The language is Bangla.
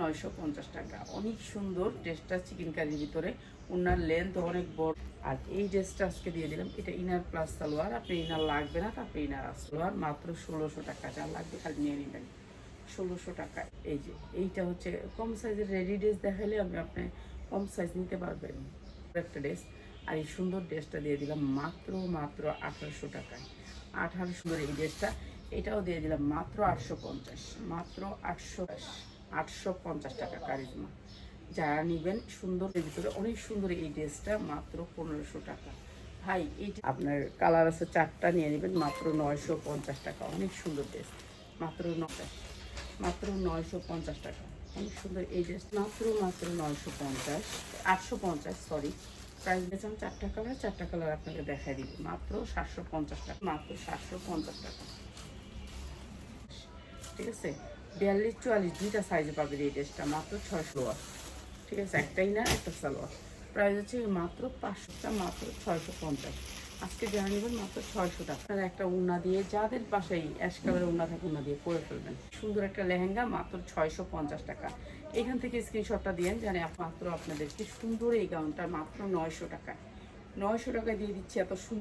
নয়শো পঞ্চাশ টাকা। অনেক সুন্দর ড্রেসটা চিকেন কারির ভিতরে। ওনার লেন্থ অনেক বড়। আর এই ড্রেসটা আজকে দিয়ে দিলাম। এটা ইনার প্লাস সালোয়ার। আপনি ইনার লাগবে না, তারপরে ইনার সালোয়ার। মাত্র ষোলোশো টাকা, যা লাগবে খালি নিয়ে নেবেন। ষোলোশো টাকা। এই যে, এইটা হচ্ছে কম সাইজের রেডি ড্রেস দেখালে আমি আপনি কম সাইজ নিতে পারবেন। একটা ড্রেস আর এই সুন্দর ড্রেসটা দিয়ে দিলাম মাত্র মাত্র আঠারোশো টাকায়। আঠারো সুন্দর এই ড্রেসটা এটাও দিয়ে দিলাম মাত্র আটশো পঞ্চাশ। মাত্র আটশো আটশো পঞ্চাশ টাকা কারিজমা। যারা নেবেন সুন্দরের ভিতরে অনেক সুন্দর এই ড্রেসটা, মাত্র পনেরোশো টাকা। ভাই এইটা আপনার কালার আছে চারটা, নিয়ে নেবেন মাত্র নয়শো পঞ্চাশ টাকা। অনেক সুন্দর ড্রেস। মাত্র নটাশ মাত্র নয়শো পঞ্চাশ টাকা। অনেক সুন্দর এই ড্রেস। মাত্র মাত্র নয়শো পঞ্চাশ, আটশো পঞ্চাশ সরি প্রাইস দিয়েছিলাম চারটা কালার চারটা কালার আপনাকে দেখাই দিবি। মাত্র সাতশো পঞ্চাশ টাকা, মাত্র সাতশো পঞ্চাশ টাকা। ঠিক আছে? বিয়াল্লিশ চুয়াল্লিশ দুইটা সাইজে পাবে এই ড্রেসটা মাত্র ছয়শো ঠিক আছে, একটাই না, একটা সালোয়ার। প্রাইস হচ্ছে মাত্র পাঁচশোটা, মাত্র ছয়শো পঞ্চাশ। আজকে যারা নেবেন, মাত্র ছয়শো টাকা। আপনারা একটা উন্না দিয়ে, যাদের পাশেই অ্যাশ কালারের উন্না থাকে, উন্না দিয়ে করে ফেলবেন। সুন্দর একটা লেহেঙ্গা, মাত্র ছয়শো পঞ্চাশ টাকা। এখান থেকে স্ক্রিনশটটা দিয়েন, জানে মাত্র আপনাদেরকে সুন্দর এই গাউনটা মাত্র নয়শো টাকা নয়শো টাকায় দিয়ে দিচ্ছি, এত সুন্দর